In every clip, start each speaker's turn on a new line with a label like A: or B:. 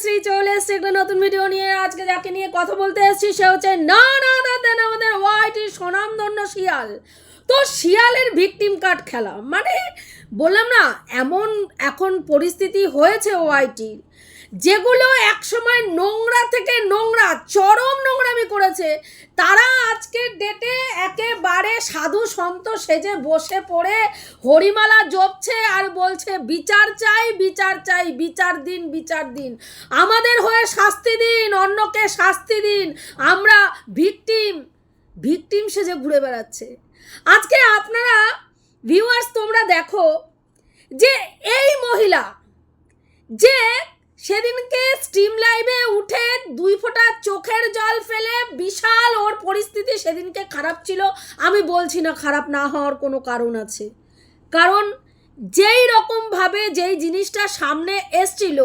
A: শ্রী চলে এসছে একটা নতুন ভিডিও নিয়ে। আজকে যাকে নিয়ে কথা বলতে এসেছি, সে হচ্ছে না না দেন আমাদের ওয়াইটি স্বনামধন্য শিয়াল। তো শিয়ালের ভিকটিম কার্ড খেলা। মানে বললাম না, এমন এখন পরিস্থিতি হয়েছে ওয়াইটির যেগুলো একসময় নোংরা থেকে নোংরা, চরম নোংরামি করেছে। তারা আজকের ডেটে একেবারে সাধু সন্ত সেজে বসে পড়ে, হরিমালা জপছে আর বলছে, বিচার চাই বিচার চাই, বিচার দিন বিচার দিন। আমাদের হয়ে শাস্তি দিন, অন্যকে শাস্তি দিন। আমরা ভিকটিম ভিকটিম সেজে ঘুরে বেড়াচ্ছে। আজকে আপনারা ভিউয়ার্স তোমরা দেখো যে এই মহিলা, যে সেদিনকে স্ট্রিম লাইভে উঠে দুই ফোঁটা চোখের জল ফেলে বিশাল ওর পরিস্থিতি সেদিনকে খারাপ ছিল। আমি বলছি না খারাপ না হওয়ার কোনো কারণ আছে। কারণ যেই রকমভাবে যেই জিনিসটা সামনে এসছিল,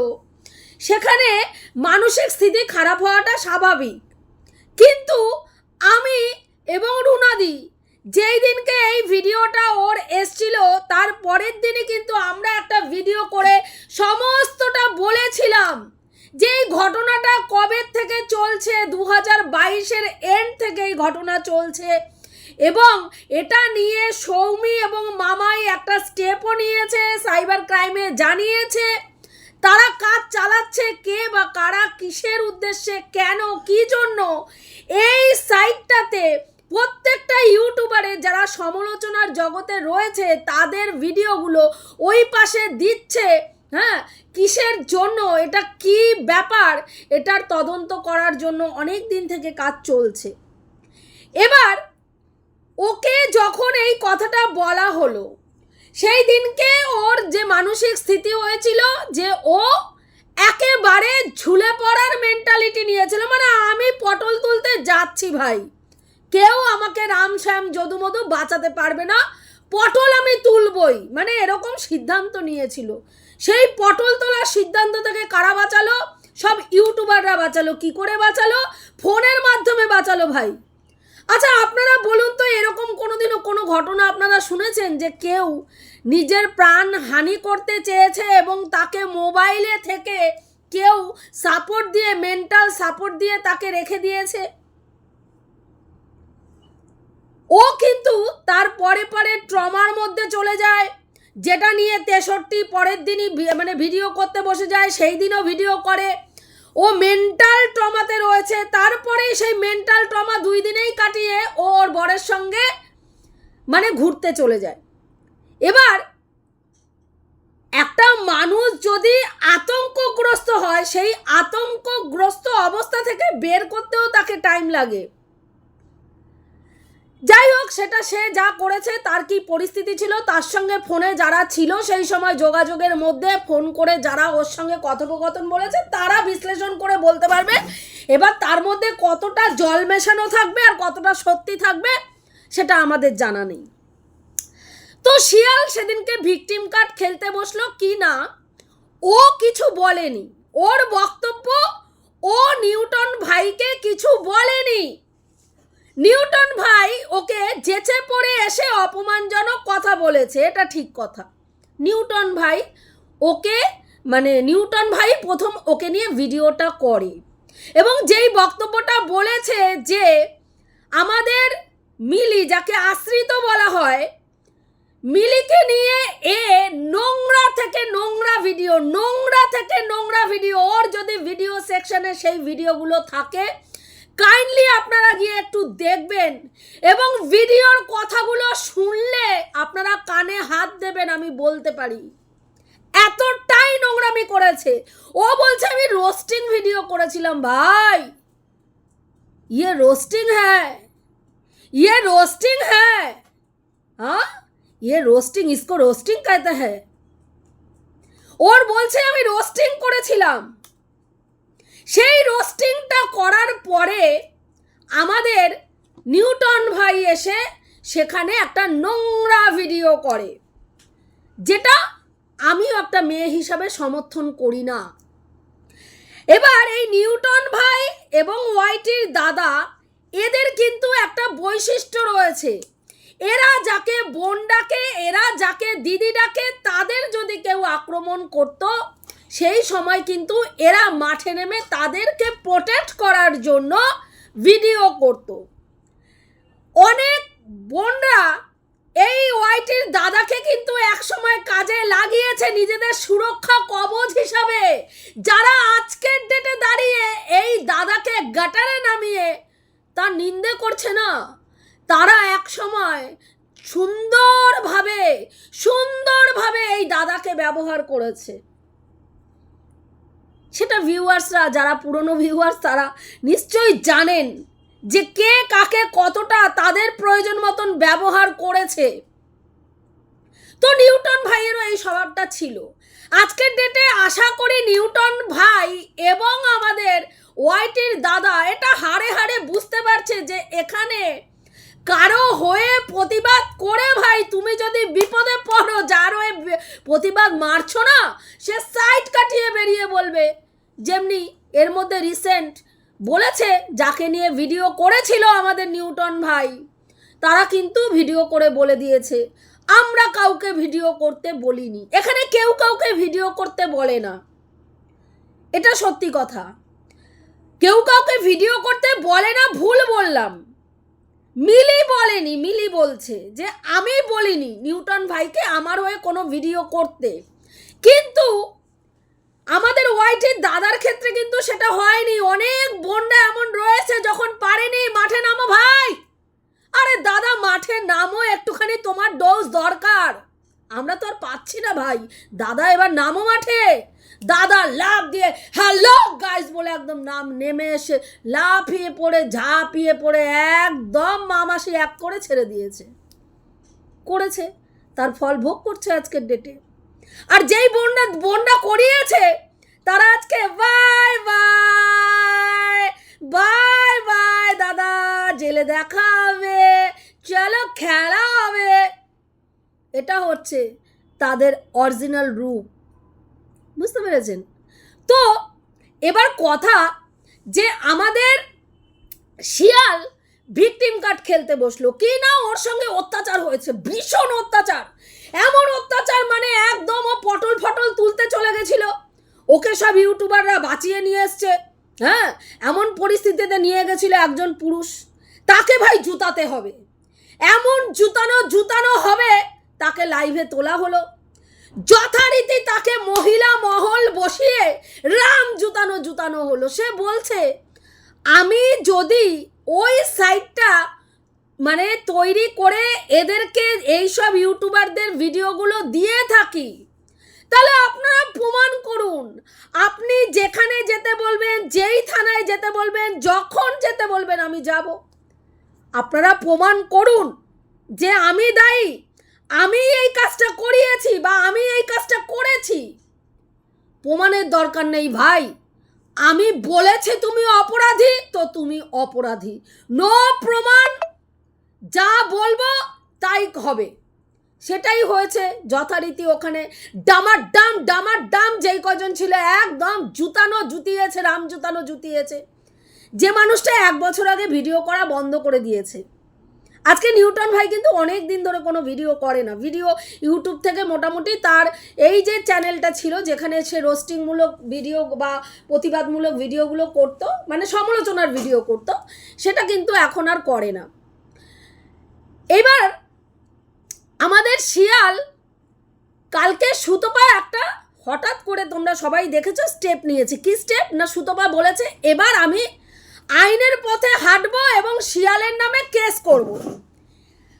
A: সেখানে মানসিক স্থিতি খারাপ হওয়াটা স্বাভাবিক। কিন্তু আমি এবং রুনাদি যেই দিনকে এই ভিডিওটা ওর এসছিল, তার পরের দিনই কিন্তু আমরা একটা ভিডিও করে সমস্তটা বলেছিলাম যে এই ঘটনাটা কবে থেকে চলছে দু হাজার বাইশের এন্ড থেকে এই ঘটনা চলছে। এবং এটা নিয়ে সৌমি এবং মামাই একটা স্টেপও নিয়েছে সাইবার ক্রাইমে জানিয়েছে। তারা কাজ চালাচ্ছে কে বা কারা, কিসের উদ্দেশ্যে, কেন, কি জন্য? এই সাইটটাতে প্রত্যেকটা ইউটিউবারে যারা সমালোচনার জগতে রয়েছে, তাদের ভিডিওগুলো ওই পাশে দিচ্ছে। হ্যাঁ কিসের জন্য? এটা কি ব্যাপার? এটার তদন্ত করার জন্য অনেক দিন থেকে কাজ চলছে। এবার ওকে যখন এই কথাটা বলা হলো, সেই দিনকে ওর যে মানসিক স্থিতি হয়েছিল, যে ও একেবারে ঝুলে পড়ার মেন্টালিটি নিয়েছিল মানে আমি পটল তুলতে যাচ্ছি ভাই। কেউ আমাকে রাম শ্যাম যদুমধু বাঁচাতে পারবে না। পটল আমি তুলবই। মানে এরকম সিদ্ধান্ত নিয়েছিল। সেই পটল তোলার সিদ্ধান্ত থেকে কারা বাঁচালো? সব ইউটিউবাররা বাঁচালো। কি করে বাঁচালো? ফোনের মাধ্যমে বাঁচালো ভাই। আচ্ছা আপনারা বলুন তো, এরকম কোনোদিনও কোনো ঘটনা আপনারা শুনেছেন যে কেউ নিজের প্রাণ হানি করতে চেয়েছে এবং তাকে মোবাইলে থেকে কেউ সাপোর্ট দিয়ে, মেন্টাল সাপোর্ট দিয়ে তাকে রেখে দিয়েছে? ও কিন্তু তার পরে পরে ট্রমার মধ্যে চলে যায়, যেটা নিয়ে তেষট্টি পরের দিনই মানে ভিডিও করতে বসে যায়, সেই দিনও ভিডিও করে। ও মেন্টাল ট্রমাতে রয়েছে, তারপরেই সেই মেন্টাল ট্রমা দুই দিনেই কাটিয়ে ও ওর বরের সঙ্গে মানে ঘুরতে চলে যায়। এবার একটা মানুষ যদি আতঙ্কগ্রস্ত হয়, সেই আতঙ্কগ্রস্ত অবস্থা থেকে বের করতেও তাকে টাইম লাগে। যাই হোক, সেটা সে যা করেছে, তার কি পরিস্থিতি ছিল? তার সঙ্গে ফোনে যারা ছিল, সেই সময় যোগাযোগের মধ্যে ফোন করে যারা ওর সঙ্গে কথোপকথন বলেছে, তারা বিশ্লেষণ করে বলতে পারবে। এবার তার মধ্যে কতটা জল মেশানো থাকবে আর কতটা সত্যি থাকবে, সেটা আমাদের জানা নেই। তো শিয়াল সেদিনকে ভিকটিম কার্ড খেলতে বসল কি না, ও কিছু বলেনি। ওর বক্তব্য, ও নিউটন ভাইকে কিছু বলেনি। নিউটন ভাই ওকে যেচে পড়ে এসে অপমানজনক কথা বলেছে, এটা ঠিক কথা। নিউটন ভাই ওকে মানে নিউটন ভাই প্রথম ওকে নিয়ে ভিডিওটা করে এবং যেই বক্তব্যটা বলেছে যে আমাদের মিলি, যাকে আশ্রিত বলা হয়, মিলিকে নিয়ে এ নোংরা থেকে নোংরা ভিডিও, নোংরা থেকে নোংরা ভিডিও, ওর যদি ভিডিও সেকশনে সেই ভিডিওগুলো থাকে কাইন্ডলি আপনারা গিয়ে একটু দেখবেন এবং ভিডিওর কথাগুলো শুনলে আপনারা কানে হাত দেবেন আমি বলতে পারি এতটাই নোংরামি করেছে ও বলছে আমি রোস্টিং ভিডিও করেছিলাম ভাই ইয়ে रोस्टिंग है ये रोस्टिंग है हाँ ये रोस्टिंग इसको रोस्टिंग कहते हैं ওর বলছে আমি রোস্টিং করেছিলাম সেই রোস্টিংটা করার পরে আমাদের নিউটন ভাই এসে সেখানে একটা নোংরা ভিডিও করে, যেটা আমিও একটা মেয়ে হিসাবে সমর্থন করি না। এবার এই নিউটন ভাই এবং ওয়াইটির দাদা, এদের কিন্তু একটা বৈশিষ্ট্য রয়েছে। এরা যাকে বোন ডাকে, এরা যাকে দিদি ডাকে, তাদের যদি কেউ আক্রমণ করত সেই সময় কিন্তু এরা মাঠে নেমে তাদেরকে প্রোটেক্ট করার জন্য ভিডিও করত। অনেক বোনরা এই ওয়াইটির দাদাকে কিন্তু একসময় কাজে লাগিয়েছে নিজেদের সুরক্ষা কবচ হিসাবে। যারা আজকের ডেটে দাঁড়িয়ে এই দাদাকে গাটারে নামিয়ে তার নিন্দে করছে না, তারা এক সময় সুন্দরভাবে সুন্দরভাবে এই দাদাকে ব্যবহার করেছে। সেটা ভিউয়ার্সরা যারা পুরনো ভিউয়ার্স তারা নিশ্চয়ই জানেন যে কে কাকে কতটা তাদের প্রয়োজন মতন ব্যবহার করেছে। তো নিউটন ভাইয়েরও এই স্বভাবটা ছিল। আজকের ডেটে আশা করি নিউটন ভাই এবং আমাদের ওয়াইটির দাদা এটা হাড়ে হাড়ে বুঝতে পারছে যে এখানে কারও হয়ে প্রতিবাদ করে ভাই, তুমি যদি বিপদে পড়ো, যার হয়ে প্রতিবাদ মারছো না, সে সাইড কাটিয়ে বেরিয়ে বলবে যেমনি এর মধ্যে রিসেন্ট বলেছে, যাকে নিয়ে ভিডিও করেছিল আমাদের নিউটন ভাই, তারা কিন্তু ভিডিও করে বলে দিয়েছে। আমরা কাউকে ভিডিও করতে বলিনি। এখানে কেউ কাউকে ভিডিও করতে বলে না। এটা সত্যি কথা। কেউ কাউকে ভিডিও করতে বলে না, ভুল বললাম। মিলি বলেনি, মিলি বলছে যে, আমি বলিনি নিউটন ভাইকে আমার হয়ে কোনো ভিডিও করতে। কিন্তু আমাদের ওয়াইটির দাদার ক্ষেত্রে কিন্তু সেটা হয়নি। অনেক বোনরা এমন রয়েছে যখন পারেনি, মাঠে নামো ভাই। আরে দাদা, মাঠে নামো, একটুখানি তোমার ডোজ দরকার। আমরা তো আর পাচ্ছি না ভাই। দাদা, এবার নামো মাঠে। দাদা লাভ দিয়ে হ্যালো গাইস বলে একদম নাম নেমে এসে লাফিয়ে পড়ে, ঝাঁপিয়ে পড়ে, একদম মামাসি এক করে ছেড়ে দিয়েছে। করেছে। তার ফল ভোগ করছে আজকের ডেটে আর যেই বোনরা বোনরা করিয়েছে, তারা আজকে বাই বাই বাই বাই, দাদা, জেলে দেখা হবে, চলো খেলা হবে। এটা হচ্ছে তাদের অরিজিনাল রূপ। বুঝতে পেরেছেন? তো এবার কথা যে আমাদের শিয়াল ভিকটিম কার্ড খেলতে বসল। কি না ওর সঙ্গে অত্যাচার হয়েছে, ভীষণ অত্যাচার। এমন অত্যাচার মানে একদম ও পটল ফটল তুলতে চলে গেছিল। ওকে সব ইউটিউবাররা বাঁচিয়ে নিয়ে এসছে। হ্যাঁ এমন পরিস্থিতিতে নিয়ে গেছিল একজন পুরুষ। তাকে ভাই জুতাতে হবে। এমন জুতানো জুতানো হবে, তাকে লাইভে তোলা হলো। যথারীতি তাকে মহিলা মহল বসিয়ে রাম জুতানো জুতানো হলো। সে বলছে, আমি যদি ওই সাইটটা মানে তৈরি করে এদেরকে এইসব ইউটিউবারদের ভিডিওগুলো দিয়ে থাকি। তাহলে আপনারা প্রমাণ করুন। আপনি যেখানে যেতে বলবেন, যেই থানায় যেতে বলবেন, যখন যেতে বলবেন আমি যাব। আপনারা প্রমাণ করুন যে আমি দায়ী, আমি এই কাজটা করিয়েছি বা আমি এই কাজটা করেছি। প্রমাণের দরকার নেই ভাই। আমি বলেছি তুমি অপরাধী, তো তুমি অপরাধী। নো প্রমাণ যা বলব তাই হবে। সেটাই হয়েছে যথারীতি ওখানে। ডামার ডাম ডামার ডাম যেই কজন ছিল একদম জুতানো জুতিয়েছে, রাম জুতানো জুতিয়েছে। যে মানুষটা এক বছর আগে ভিডিও করা বন্ধ করে দিয়েছে। আজকে নিউটন ভাই কিন্তু অনেক দিন ধরে কোনো ভিডিও করে না। ভিডিও ইউটিউব থেকে মোটামুটি তার এই যে চ্যানেলটা ছিল, যেখানে সে রোস্টিংমূলক ভিডিও বা প্রতিবাদমূলক ভিডিওগুলো করতো মানে সমালোচনার ভিডিও করতো, সেটা কিন্তু এখন আর করে না। এবার আমাদের শিয়াল কালকে সুতোপায় একটা হঠাৎ করে তোমরা সবাই দেখেছ স্টেপ নিয়েছে কি স্টেপ না সুতোপা বলেছে এবার আমি আইনের পথে হাঁটবো এবং শিয়ালের নামে কেস করব।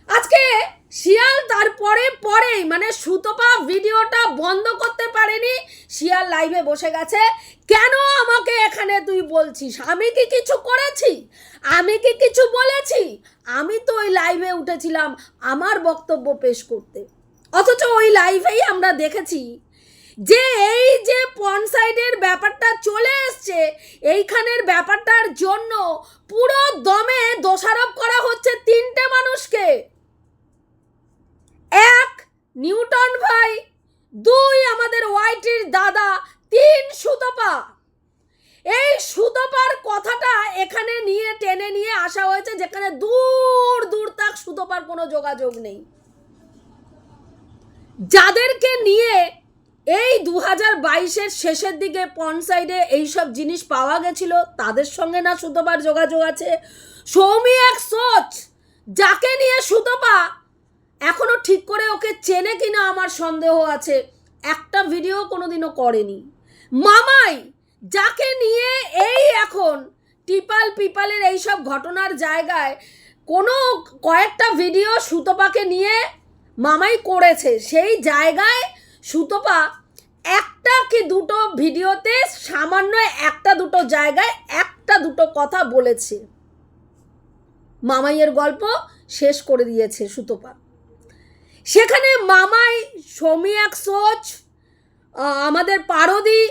A: আজকে শিয়াল তারপরে মানে সুতপা ভিডিওটা বন্ধ করতে পারেনি, শিয়াল লাইভে বসে গেছে। কেন আমাকে এখানে তুই বলছিস? আমি কি কিছু করেছি? আমি কি কিছু বলেছি? আমি তো ওই লাইভে উঠেছিলাম আমার বক্তব্য পেশ করতে। অথচ ওই লাইভেই আমরা দেখেছি যে এই যে পনসাইডের ব্যাপারটা চলে এসছে, এইখানের ব্যাপারটার জন্য পুরো দমে দোষারোপ করা হচ্ছে তিনটে মানুষকে। এক নিউটন ভাই, দুই আমাদের ওয়াইটির দাদা, তিন সুতপা। এই সুতপার কথাটা এখানে নিয়ে, টেনে নিয়ে আসা হয়েছে, যেখানে দূর দূর তাক সুতপার কোনো যোগাযোগ নেই। যাদেরকে নিয়ে এই দু হাজার বাইশের শেষের দিকে পন সাইডে এইসব জিনিস পাওয়া গেছিল, তাদের সঙ্গে না সুতোপার যোগাযোগ আছে? সৌমি এক সোচ, যাকে নিয়ে সুতোপা এখনও ঠিক করে ওকে চেনে কিনা আমার সন্দেহ আছে। একটা ভিডিও কোনোদিনও করেনি। মামাই, যাকে নিয়ে এই এখন টিপাল পিপালের এইসব ঘটনার জায়গায় কোনো কয়েকটা ভিডিও সুতপাকে নিয়ে মামাই করেছে, সেই জায়গায় সুতপা একটা কি দুটো ভিডিওতে সামান্য একটা দুটো জায়গায় একটা দুটো কথা বলেছে। মামাইয়ের গল্প শেষ করে দিয়েছে সুতপা। সেখানে মামাই, সমী এক সোচ আমাদের পারদি,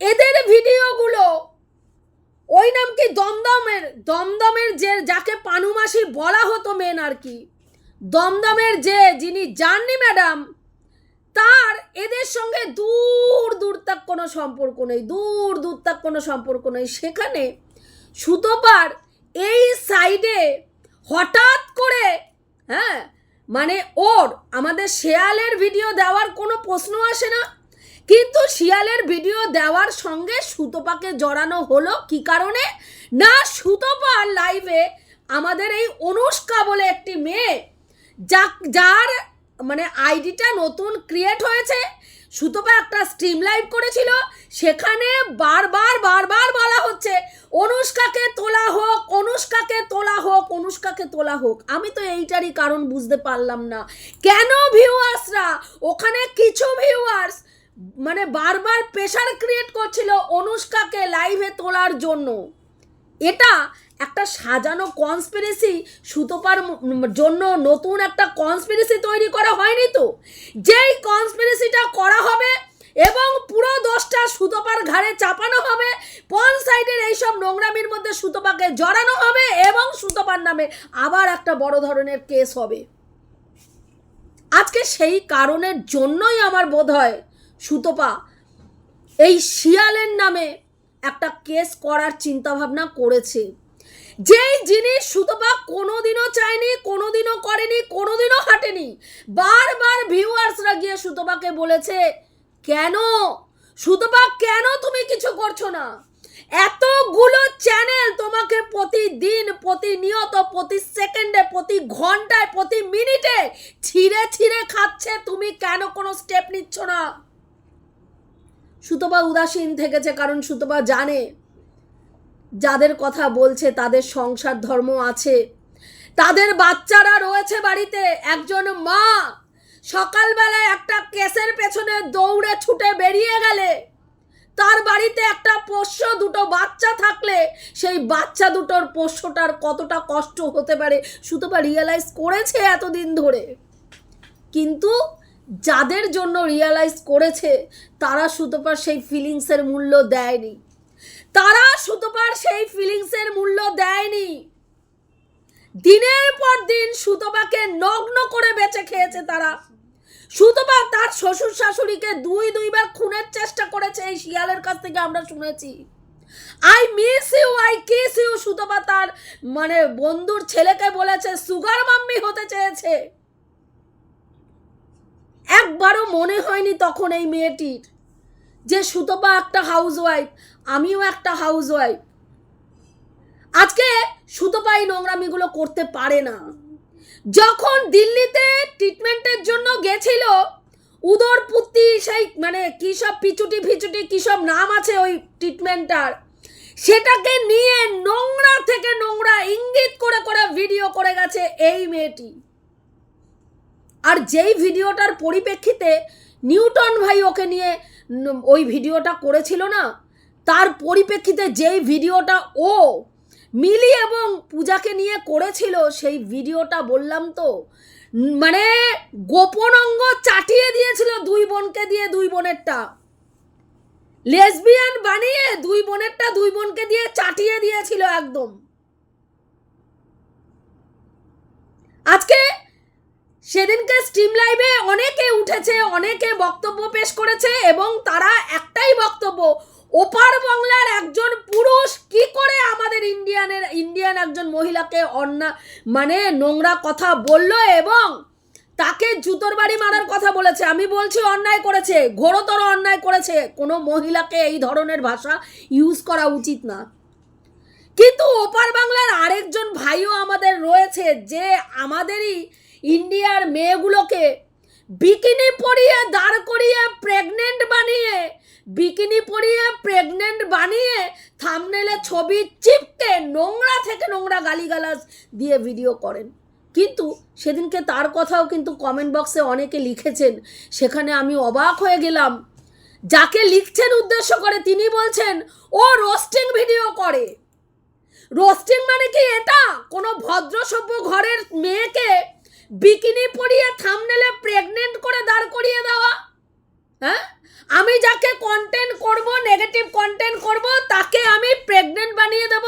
A: এদের ভিডিওগুলো, ওই নাম কি দমদমের দমদমের যে, যাকে পানুমাসি বলা হতো মেন আর কি, দমদমের যে, যিনি জাননি ম্যাডাম তার এদের সঙ্গে দূর দূর তাক কোনো সম্পর্ক নেই, দূর দূর তাক কোনো সম্পর্ক নেই। সেখানে সুতোপার এই সাইডে হঠাৎ করে হ্যাঁ মানে ওর, আমাদের শেয়ালের ভিডিও দেওয়ার কোনো প্রশ্ন আসে না। কিন্তু শিয়ালের ভিডিও দেওয়ার সঙ্গে সুতোপাকে জড়ানো হলো কি কারণে? না সুতোপা লাইভে আমাদের এই অনুষ্কা বলে একটি মেয়ে যা যার মানে আইডিটা নতুন ক্রিয়েট হয়েছে। সুতপা একটা স্ট্রিম লাইভ করেছিল, সেখানে বারবার বারবার বলা হচ্ছে, অনুষ্কাকে তোলা হোক, অনুষ্কাকে তোলা হোক, অনুষ্কাকে তোলা হোক। আমি তো এইটারই কারণ বুঝতে পারলাম না। কেন ভিউয়ার্সরা? ওখানে কিছু ভিউয়ার্স মানে বারবার প্রেশার ক্রিয়েট করছিল অনুষ্কাকে লাইভে তোলার জন্য। এটা একটা সাজানো কনস্পিরেসি সুতোপার জন্য নতুন একটা কনস্পিরেসি তৈরি করা হয়নি তো? যেই কনস্পিরেসিটা করা হবে এবং পুরো দোষটা সুতোপার ঘাড়ে চাপানো হবে পন সাইডের এইসব নোংরামির মধ্যে সুতোপাকে জড়ানো হবে এবং সুতোপার নামে আবার একটা বড় ধরনের কেস হবে। আজকে সেই কারণের জন্যই আমার বোধ হয় সুতপা এই শিয়ালের নামে একটা কেস করার চিন্তাভাবনা করেছে। যেই জিনিস সুতপা কোনোদিনও চায়নি, কোনোদিনও করেনি, কোনোদিনও হাঁটেনি। বারবার ভিউয়ার্সরা গিয়ে সুতপাকে বলেছে, কেন? সুতপা, কেন তুমি কিছু করছ না? এতগুলো চ্যানেল তোমাকে প্রতিদিন, প্রতিনিয়ত, প্রতি সেকেন্ডে, প্রতি ঘন্টায়, প্রতি মিনিটে ছিঁড়ে ছিঁড়ে খাচ্ছে, তুমি কেন কোনো স্টেপ নিচ্ছ না? সুতপা উদাসীন থেকেছে কারণ সুতপা জানে যাদের কথা বলছে, তাদের সংসার ধর্ম আছে। তাদের বাচ্চারা রয়েছে বাড়িতে, একজন মা। সকালবেলায় একটা কেসের পেছনে দৌড়ে ছুটে বেরিয়ে গেলে, তার বাড়িতে একটা পোষ্য দুটো বাচ্চা থাকলে, সেই বাচ্চা দুটোর পোষ্যটার কতটা কষ্ট হতে পারে সুতপা রিয়েলাইজ করেছে এতদিন ধরে? কিন্তু যাদের জন্য রিয়েলাইজ করেছে, তারা সুতপার সেই ফিলিংসের মূল্য দেয়নি। তারা সুতপার সেই ফিলিংসের মূল্য দেয়নি। দিনের পর দিন সুতপাকে নগ্ন করে বেঁচে খেয়েছে তারা। সুতপা তার শ্বশুর শাশুড়িকে দুই দুইবার খুনের চেষ্টা করেছে এই শিয়ালের কাছ থেকে আমরা শুনেছি। I miss you I kiss you Sutapa তার মানে বন্ধুর ছেলেকে বলেছে সুগার মাম্মি হতে চেয়েছে। একবারও মনে হয়নি তখন এই মেয়েটির যে সুতপা একটা হাউস ওয়াইফ আমিও একটা হাউস ওয়াইফ আজকে সুতপা এই নোংরামিগুলো করতে পারে না। যখন দিল্লিতে ট্রিটমেন্টের জন্য গেছিল উদরপুত্তি সেই মানে কী সব পিচুটি ফিচুটি, কী সব নাম আছে ওই ট্রিটমেন্টটার সেটাকে নিয়ে নোংরা থেকে নোংরা ইঙ্গিত করে করে ভিডিও করে গেছে এই মেয়েটি। আর যেই ভিডিওটার পরিপ্রেক্ষিতে নিউটন ভাই ওকে নিয়ে ওই ভিডিওটা করেছিল না তার পরিপ্রেক্ষিতে যেই ভিডিওটা ও মিলি এবং পূজাকে নিয়ে করেছিল, সেই ভিডিওটা বললাম তো মানে গোপন অঙ্গ চাটিয়ে দিয়েছিল দুই বোনকে দিয়ে দুই বোনেরটা। লেসবিয়ান বানিয়ে দুই বোনেরটা দুই বোনকে দিয়ে চাটিয়ে দিয়েছিল একদম। আজকে সেদিনকে স্ট্রিম লাইভে অনেকে উঠেছে, অনেকে বক্তব্য পেশ করেছে এবং তারা একটাই বক্তব্য ওপার বাংলার একজন পুরুষ কি করে আমাদের ইন্ডিয়ানের, ইন্ডিয়ান একজন মহিলাকে অন্যা মানে নোংরা কথা বলল এবং তাকে জুতোর বাড়ি মারার কথা বলেছে? আমি বলছি অন্যায় করেছে। ঘোরতর অন্যায় করেছে। কোনো মহিলাকে এই ধরনের ভাষা ইউজ করা উচিত না। কিন্তু ওপার বাংলার আরেকজন ভাইও আমাদের রয়েছে যে আমাদেরই ইন্ডিয়ার মেয়েগুলোকে বিকিনি পরিয়ে দাঁড় করিয়ে প্রেগনেন্ট বানিয়ে, বিকিনি পরিয়ে প্রেগনেন্ট বানিয়ে থামনেলে ছবি চিপকে নোংরা থেকে নোংরা গালিগালাজ দিয়ে ভিডিও করেন। কিন্তু সেদিনকে তার কথাও কিন্তু কমেন্ট বক্সে অনেকে লিখেছেন। সেখানে আমি অবাক হয়ে গেলাম। যাকে লিখছেন উদ্দেশ্য করে তিনি বলছেন, ও রোস্টিং ভিডিও করে। রোস্টিং মানে কি এটা? কোনো ভদ্র সভ্য ঘরের মেয়েকে বিকিনি পরিয়ে থামনেলে প্রেগনেন্ট করে দাঁড় করিয়ে দেওয়া। হ্যাঁ? আমি যাকে কন্টেন্ট করব নেগেটিভ কন্টেন্ট করব, তাকে আমি প্রেগনেন্ট বানিয়ে দেব।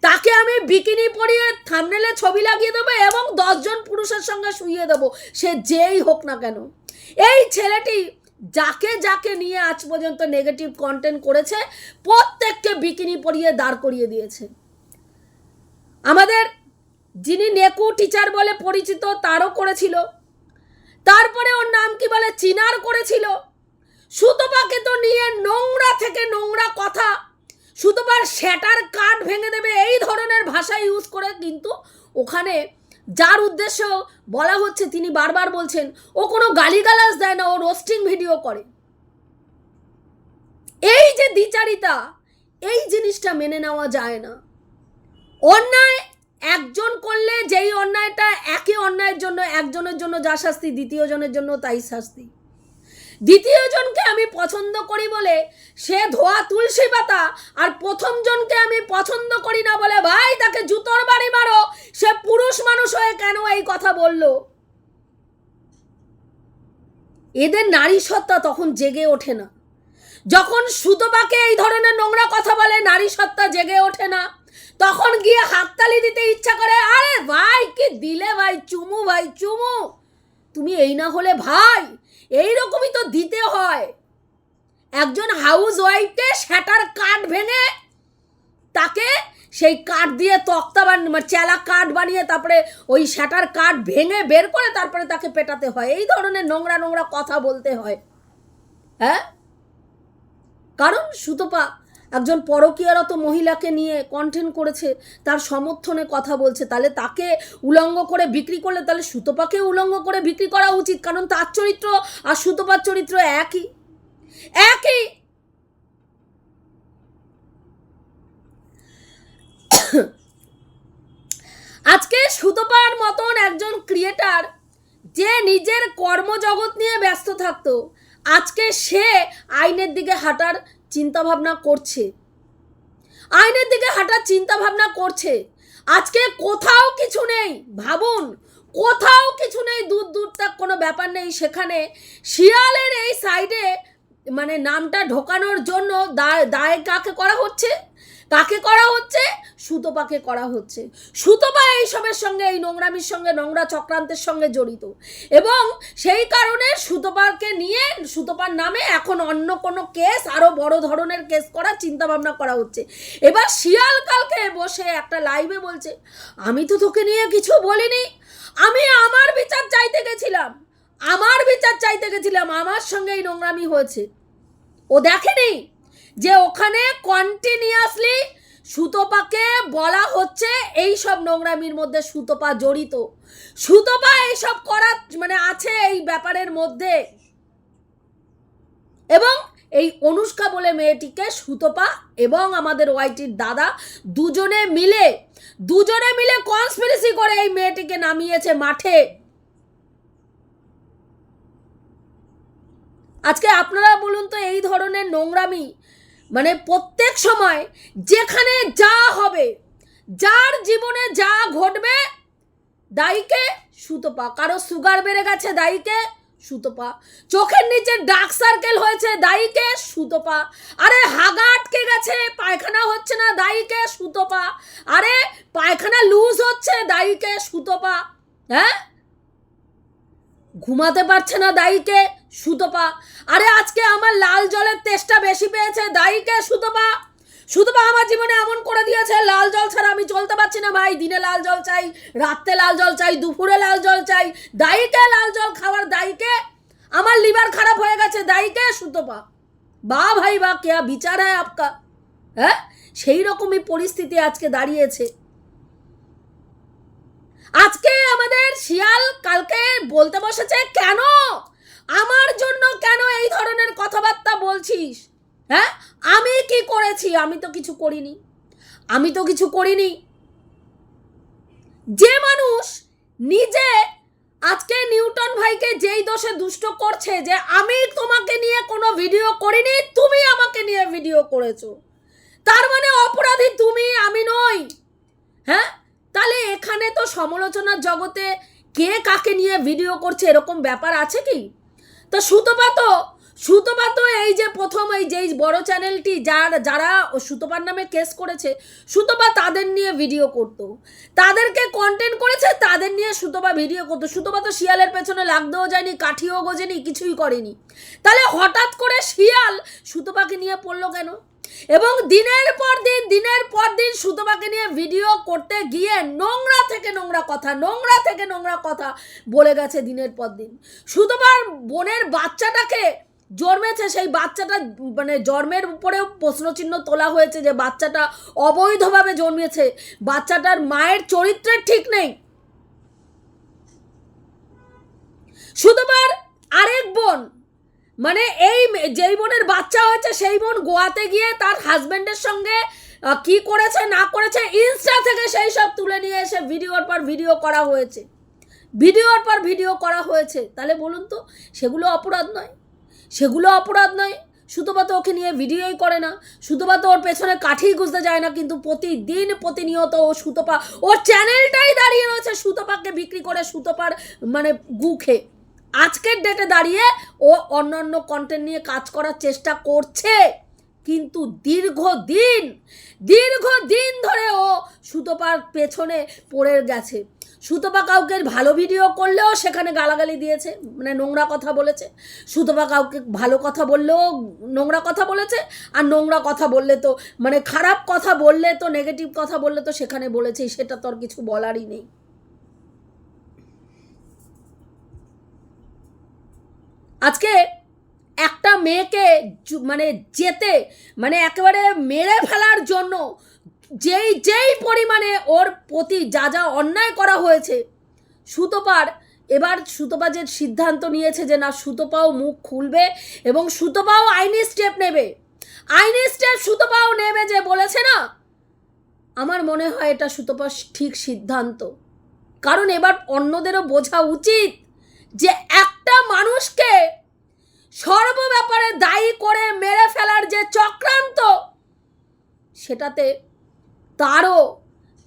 A: তাকে আমি বিকিনি পরিয়ে থামনেলে ছবি লাগিয়ে দেবো এবং দশজন পুরুষের সঙ্গে শুইয়ে দেবো। সে যেই হোক না কেন। এই ছেলেটি যাকে যাকে নিয়ে আজ পর্যন্ত নেগেটিভ কন্টেন্ট করেছে, প্রত্যেককে বিকিনি পরিয়ে দাঁড় করিয়ে দিয়েছে। আমাদের যিনি নেকু টিচার বলে পরিচিত, তারও করেছিল। তারপরে ওর নাম কি বলে? চিনার করেছিল। সুতপাকে তো নিয়ে নোংরা থেকে নোংরা কথা। সুতপার শ্যাটার কাঠ ভেঙে দেবে এই ধরনের ভাষা ইউজ করে কিন্তু ওখানে যার উদ্দেশ্য বলা হচ্ছে, তিনি বারবার বলছেন, ও কোনো গালিগালাজ দেয় না, ও রোস্টিং ভিডিও করে। এই যে দ্বিচারিতা, এই জিনিসটা মেনে নেওয়া যায় না। অন্যায় একজন করলে যেই অন্যায়টা একই অন্যায়ের জন্য, একজনের জন্য যা শাস্তি দ্বিতীয় জনের জন্য তাই শাস্তি। দ্বিতীয় জনকে আমি পছন্দ করি বলে সে ধোয়া তুলসী পাতা আর প্রথম জনকে আমি পছন্দ করি না বলে, ভাই, তাকে জুতোর বাড়ি মারো। সে পুরুষ মানুষ হয়ে কেন এই কথা বলল? এদের নারী সত্তা তখন জেগে ওঠে না। যখন সুতপাকে এই ধরনের নোংরা কথা বলে, নারী সত্তা জেগে ওঠে না। তখন গিয়ে হাততালি দিতে ইচ্ছা করে, আরে ভাই, কি দিলে ভাই, চুমু ভাই, চুমু? তুমি এই না হলে ভাই এই রকমই তো দিতে হয়। একজন হাউস ওয়াইফকে শ্যাটার কাঠ ভেঙে তাকে সেই কাঠ দিয়ে তক্তা বানিয়ে মানে চেলা কাঠ বানিয়ে তারপরে ওই শ্যাটার কাঠ ভেঙে বের করে তারপরে তাকে পেটাতে হয়। এই ধরনের নোংরা নোংরা কথা বলতে হয়। হ্যাঁ? কারণ সুতপা একজন পরকীয়ারত মহিলাকে নিয়ে কন্টেন্ট করেছে, তার সমর্থনে কথা বলছে। তাহলে তাকে উলঙ্গ করে বিক্রি করলে তাহলে সুতপাকে উলঙ্গ করে বিক্রি করা উচিত, কারণ তার চরিত্র আর সুতপার চরিত্র একই। একই! আজকে সুতপার মতন একজন ক্রিয়েটার, যে নিজের কর্মজগৎ নিয়ে ব্যস্ত থাকতো, আজকে সে আইনের দিকে হাঁটার চিন্তাভাবনা করছে। আইনের দিকে হাঁটার চিন্তাভাবনা করছে। আজকে কোথাও কিছু নেই, ভাবুন, কোথাও কিছু নেই দূর দূর তাক কোনো ব্যাপার নেই। সেখানে শিয়ালের এই সাইডে মানে নামটা ঢোকানোর জন্য দায় দায় কাকে করা হচ্ছে? কাকে করা হচ্ছে? সুতপাকে করা হচ্ছে। সুতপা এইসবের সঙ্গে, এই নোংরামির সঙ্গে, নোংরা চক্রান্তের সঙ্গে জড়িত। এবং সেই কারণে সুতপাকে নিয়ে, সুতপার নামে এখন অন্য কোনো কেস আরও বড় ধরনের কেস করার চিন্তাভাবনা করা হচ্ছে। এবার শিয়াল কালকে বসে একটা লাইভে বলছে, আমি তো তোকে নিয়ে কিছু বলিনি। আমি আমার বিচার চাইতে গেছিলাম। আমার বিচার চাইতে গেছিলাম। আমার সঙ্গে এই নোংরামি হয়েছে। ও দেখেনি। যে ওখানে কন্টিনিউয়াসলি সুতপাকে বলা হচ্ছে এই সব নোংরামির মধ্যে সুতপা জড়িত। সুতপা এইসব করা মানে আছে এই ব্যাপারের মধ্যে। এবং এই অনুষ্কা বলে মেয়েটিকে সুতপা এবং আমাদের ওয়াইটির দাদা দুজনে মিলে দুজনে মিলে কনস্পিরেসি করে এই মেয়েটিকে নামিয়েছে মাঠে। আজকে আপনারা বলুন তো এই ধরনের নোংরামি মানে প্রত্যেক সময় যেখানে যা হবে, যার জীবনে যা ঘটবে দায়ীকে সুতপা কারও সুগার বেড়ে গেছে দায়ীকে সুতপা চোখের নিচে ডার্ক সার্কেল হয়েছে দায়ীকে সুতপা আরে হাগা আটকে গেছে, পায়খানা হচ্ছে না দায়ীকে সুতপা আরে পায়খানা লুজ হচ্ছে দায়ীকে সুতপা হ্যাঁ? ঘুমাতে পারছে না দায়ীকে সুতপা। আরে আজকে আমার লাল জলের তেষ্টা বেশি পেয়েছে দায়ীকে সুতপা। সুতপা আমার জীবনে এমন করে দিয়েছে, লাল জল ছাড়া আমি চলতে পারছি না ভাই। দিনে লাল জল চাই, রাত্রে লাল জল চাই, দুপুরে লাল জল চাই। দায়ীকে লাল জল খাওয়ার দায়ীকে আমার লিভার খারাপ হয়ে গেছে দায়ীকে সুতপা। বা ভাই বা, কেয়া বিচার হ্যাঁ আপকা। হ্যাঁ? সেই রকমই পরিস্থিতি আজকে দাঁড়িয়েছে। আজকে আমাদের শিয়াল কালকে বলতে বসেছে, কেন? আমার জন্য কেন এই ধরনের কথাবার্তা বলছিস? হ্যাঁ? আমি কি করেছি? আমি তো কিছু করিনি। আমি তো কিছু করিনি। যে মানুষ নিজে আজকে নিউটন ভাইকে যেই দোষে দুষ্ট করছে যে, আমি তোমাকে নিয়ে কোনো ভিডিও করিনি, তুমি আমাকে নিয়ে ভিডিও করেছ। তার মানে অপরাধী তুমি, আমি নই। হ্যাঁ? তাহলে এখানে তো সমালোচনার জগতে কে কাকে নিয়ে ভিডিও করছে, এরকম ব্যাপার আছে কি? তো সুতপা তো এই যে প্রথম এই যেই বড় চ্যানেলটি যার, যারা সুতপার নামে কেস করেছে, সুতপা তাদের নিয়ে ভিডিও করতো। তাদেরকে কন্টেন্ট করেছে, তাদের নিয়ে সুতপা ভিডিও করতো। সুতপা তো শিয়ালের পেছনে লাগতেও যায়নি, কাঠিও গোজেনি, কিছুই করেনি। তাহলে হঠাৎ করে শিয়াল সুতপাকে নিয়ে পড়ল কেন? এবং দিনের পর দিন, দিনের পর দিন সুতপাকে নিয়ে ভিডিও করতে গিয়ে নোংরা থেকে নোংরা কথা, নোংরা থেকে নোংরা কথা বলে গেছে দিনের পর দিন। সুতপার বোনের বাচ্চাটাকে জন্মেছে, সেই বাচ্চাটা মানে জন্মের উপরেও প্রশ্নচিহ্ন তোলা হয়েছে যে বাচ্চাটা অবৈধভাবে জন্মেছে, বাচ্চাটার মায়ের চরিত্রের ঠিক নেই। সুতপার আরেক বোন মানে এই যেই বোনের বাচ্চা হয়েছে, সেই বোন গোয়াতে গিয়ে তার হাজবেন্ডের সঙ্গে কি করেছে, না করেছে ইনস্টা থেকে সেই সব তুলে নিয়ে এসে ভিডিওর পর ভিডিও করা হয়েছে। ভিডিওর পর ভিডিও করা হয়েছে। তাহলে বলুন তো, সেগুলো অপরাধ নয়। সেগুলো অপরাধ নয়। তো ওকে নিয়ে ভিডিওই করে না। তো ওর পেছনে কাঠি গুঁজতে যায় না, কিন্তু প্রতিদিন প্রতিনিয়ত ও সুতপা, ওর চ্যানেলটাই দাঁড়িয়ে রয়েছে সুতপাকে বিক্রি করে সুতপার মানে গু খেয়ে। আজকের ডেটে দাঁড়িয়ে ও অন্য অন্য কন্টেন্ট নিয়ে কাজ করার চেষ্টা করছে। কিন্তু দীর্ঘদিন দীর্ঘদিন ধরে ও সুতপার পেছনে পড়ে গেছে। সুতপা কাউকে ভালো ভিডিও করলেও সেখানে গালাগালি দিয়েছে মানে নোংরা কথা বলেছে। সুতপা কাউকে ভালো কথা বললেও নোংরা কথা বলেছে, আর নোংরা কথা বললে তো মানে খারাপ কথা বললে তো নেগেটিভ কথা বললে তো সেখানে বলেছে, সেটা তো আর কিছু বলারই নেই। আজকে একটা মেয়েকে মানে যেতে মানে একেবারে মেরে ফেলার জন্য যেই যেই পরিমাণে ওর প্রতি যা যা অন্যায় করা হয়েছে, সুতপার, এবার সুতপা যে সিদ্ধান্ত নিয়েছে যে না, সুতপাও মুখ খুলবে এবং সুতপাও আইনি স্টেপ নেবে। আইনি স্টেপ সুতপাও নেবে যে বলেছে না, আমার মনে হয় এটা সুতপার ঠিক সিদ্ধান্ত। কারণ এবার অন্যদেরও বোঝা উচিত যে একটা মানুষকে সর্ব ব্যাপারে দায়ী করে মেরে ফেলার যে চক্রান্ত, সেটাতে তারও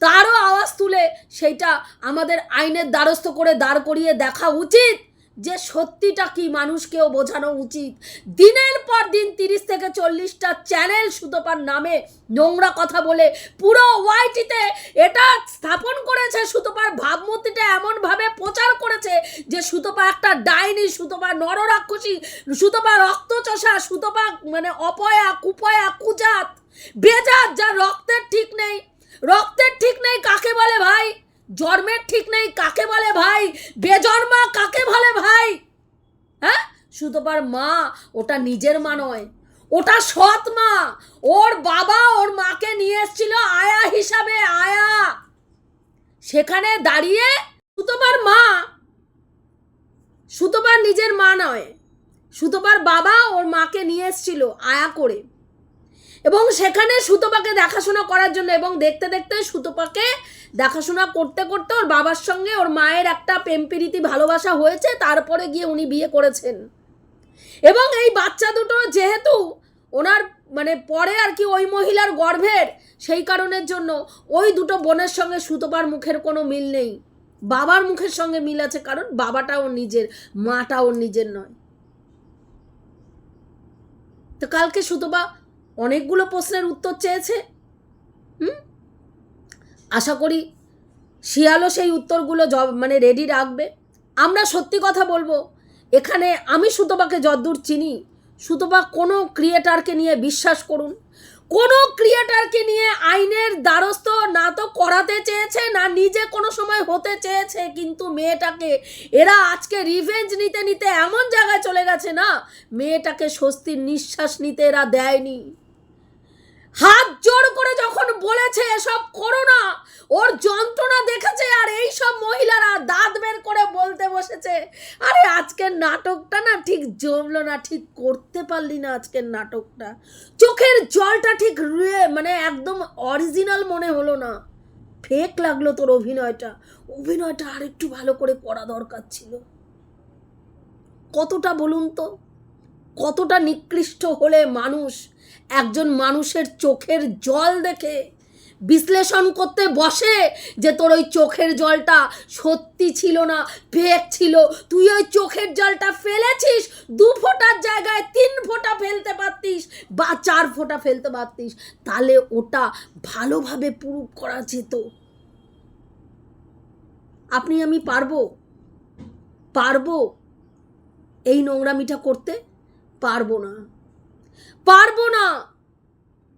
A: তারও আওয়াজ তুলে সেইটা আমাদের আইনের দ্বারস্থ করে দাঁড় করিয়ে দেখা উচিত যে সত্যিটা কি মানুষকেও বোঝানো উচিত। দিনের পর দিন তিরিশ থেকে চল্লিশটা চ্যানেল সুতপার নামে নোংরা কথা বলে পুরো ওয়াইটিতে এটা স্থাপন করেছে সুতপার ভাবমূর্তিটা এমনভাবে করেছে যে সুতপা একটা ডাইনি, সুতপা নররাক্ষসী, সুতপা রক্তচষা, সুতপা মানে অপয়া, কুপয়া, কুজাত, বেজাত যা রক্তের ঠিক নেই। রক্তের ঠিক নেই কাকে বলে ভাই? জন্মের ঠিক নেই কাকে বলে ভাই? বেজন্মা কাকে বলে ভাই? হ্যাঁ? সুতপার মা, ওটা নিজের মা নয়, ওটা সৎ মা। ওর বাবা ওর মাকে নিয়ে এসেছিল আয়া হিসাবে, আয়া। সেখানে দাঁড়িয়ে সুতপার মা সুতপার নিজের মা নয়, সুতপার বাবা ওর মাকে নিয়ে এসেছিল আয়া করে। এবং সেখানে সুতপাকে দেখাশোনা করার জন্য এবং দেখতে দেখতে সুতপাকে দেখাশোনা করতে করতে ওর বাবার সঙ্গে ওর মায়ের একটা প্রেমপ্রীতি ভালোবাসা হয়েছে, তারপরে গিয়ে উনি বিয়ে করেছেন। এবং এই বাচ্চা দুটো যেহেতু ওনার মানে পরে আর কি ওই মহিলার গর্ভের সেই কারণের জন্য ওই দুটো বোনের সঙ্গে সুতপার মুখের কোনো মিল নেই। বাবার মুখের সঙ্গে মিল আছে কারণ বাবাটা ওর নিজের মাটা ওর নিজের নয়। তো কালকে সুতপা অনেকগুলো প্রশ্নের উত্তর চেয়েছে। হুম? আশা করি শিয়ালও সেই উত্তরগুলো মানে রেডি রাখবে। আমরা সত্যি কথা বলব, এখানে আমি সুতপাকে যদ্দূর চিনি। সুতপা কোনো ক্রিয়েটারকে নিয়ে বিশ্বাস করুন। কোনো ক্রিয়েটারকে নিয়ে আইনের দ্বারস্থ না তো করাতে চেয়েছে, না নিজে কোনো সময় হতে চেয়েছে, কিন্তু মেয়েটাকে। এরা আজকে রিভেঞ্জ নিতে নিতে এমন জায়গায় চলে গেছে না, মেয়েটাকে স্বস্তির নিঃশ্বাস নিতে এরা দেয়নি। হাত জোর করে যখন বলেছে এসব করো না, ওর যন্ত্রণা দেখেছে আর এই সব মহিলারা দাঁত বের করে বলতে বসেছে। আরে আজকের নাটকটা না ঠিক জমলো না, ঠিক করতে পারলি না আজকের নাটকটা। চোখের জলটা ঠিক রুয়ে মানে একদম অরিজিনাল মনে হলো না। ফেক লাগল তোর অভিনয়টা। অভিনয়টা আর একটু ভালো করে করা দরকার ছিল। কতটা বলুন তো? কতটা নিকৃষ্ট হলে মানুষ একজন মানুষের চোখের জল দেখে বিশ্লেষণ করতে বসে যে তোর ওই চোখের জলটা সত্যি ছিল না ফেক ছিল। তুই ওই চোখের জলটা ফেলেছিস, দু ফোঁটার জায়গায় তিন ফোঁটা ফেলতে পারতিস বা চার ফোঁটা ফেলতে পারতিস। তাহলে ওটা ভালোভাবে প্রুভ করা যেত। আপনি, আমি পারব? পারব? এই নোংরামিটা করতে পারব না। পারব না।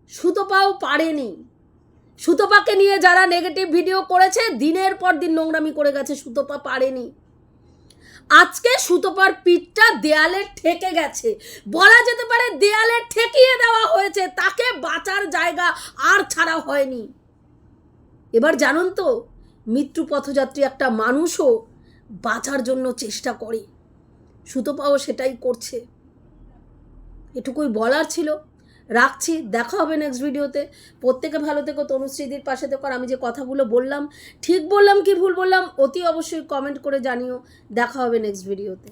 A: সুতোপাও পারেনি। সুতোপাকে নিয়ে যারা নেগেটিভ ভিডিও করেছে, দিনের পর দিন নোংরামি করে গেছে, সুতোপা পারেনি। আজকে সুতোপার পিঠটা দেয়ালে ঠেকে গেছে। বলা যেতে পারে দেয়ালে ঠেকিয়ে দেওয়া হয়েছে, তাকে বাঁচার জায়গা আর ছাড়া হয়নি। এবার জানুন তো মৃত্যু পথযাত্রী একটা মানুষও বাঁচার জন্য চেষ্টা করে। সুতোপাও সেটাই করছে। এটুকুই বলার ছিল। রাখছি, দেখা হবে নেক্সট ভিডিওতে প্রত্যেকে ভালো থেকো, তনুশ্রীদির পাশে থেকো। আর আমি যে কথাগুলো বললাম, ঠিক বললাম কি ভুল বললাম, অতি অবশ্যই কমেন্ট করে জানিও। দেখা হবে নেক্সট ভিডিওতে